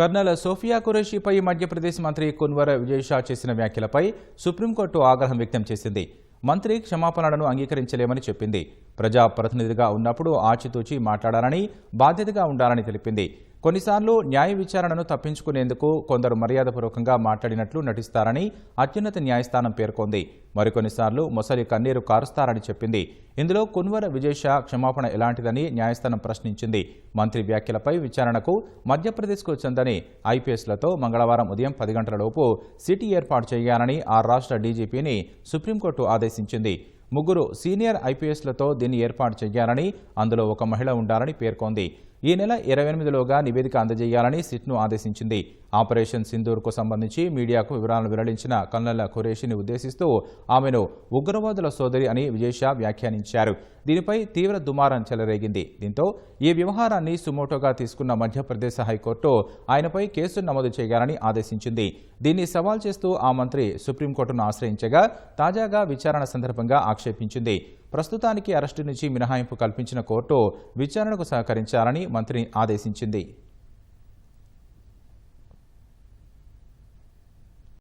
Colonel Sophia ఖురేషీపై Madhya Pradesh మంత్రి కున్వర్ విజయ్ షా చేసిన వ్యాఖ్యలపై సుప్రీంకోర్టు ఆగ్రహం వ్యక్తం చేసింది. మంత్రి క్షమాపణలను అంగీకరించలేమని చెప్పింది. ప్రజా ప్రతినిధిగా ఉన్నప్పుడు ఆచితూచి మాట్లాడాలని బాధ్యతగా ఉండాలని తెలిపింది. కొన్నిసార్లు న్యాయ విచారణను తప్పించుకునేందుకు కొందరు మర్యాదపూర్వకంగా మాట్లాడినట్లు నటిస్తారని అత్యున్నత న్యాయస్థానం పేర్కొంది. మరికొన్నిసార్లు మొసలి కన్నీరు కారుస్తారని చెప్పింది. ఇందులో కున్వర్ విజయ్ క్షమాపణ ఎలాంటిదని న్యాయస్థానం ప్రశ్నించింది. మంత్రి వ్యాఖ్యలపై విచారణకు మధ్యప్రదేశ్కు చెందని ఐపీఎస్లతో మంగళవారం ఉదయం పది గంటలలోపు సిటీ ఏర్పాటు చేయాలని ఆ రాష్ట్ర డీజీపీని సుప్రీంకోర్టు ఆదేశించింది. ముగ్గురు సీనియర్ ఐపీఎస్లతో దీన్ని ఏర్పాటు చేయాలని అందులో ఒక మహిళ ఉండాలని పేర్కొంది. ఈ నెల ఇరవై ఎనిమిదిలోగా నివేదిక అందజేయాలని సిట్ను ఆదేశించింది. ఆపరేషన్ సింధూర్కు సంబంధించి మీడియాకు వివరాలను వెల్లడించిన కల్నల్ల ఖురేషిని ఉద్దేశిస్తూ ఆమెను ఉగ్రవాదుల సోదరి అని విజయషా వ్యాఖ్యానించారు. దీనిపై తీవ్ర దుమారం చెలరేగింది. దీంతో ఈ వ్యవహారాన్ని సుమోటోగా తీసుకున్న మధ్యప్రదేశ్ హైకోర్టు ఆయనపై కేసు నమోదు చేయాలని ఆదేశించింది. దీన్ని సవాల్ చేస్తూ ఆ మంత్రి సుప్రీంకోర్టును ఆశ్రయించగా తాజాగా విచారణ సందర్భంగా ఆక్షేపించింది. ప్రస్తుతానికి అరెస్టు నుంచి మినహాయింపు కల్పించిన కోర్టు విచారణకు సహకరించాలని మంత్రిని ఆదేశించింది.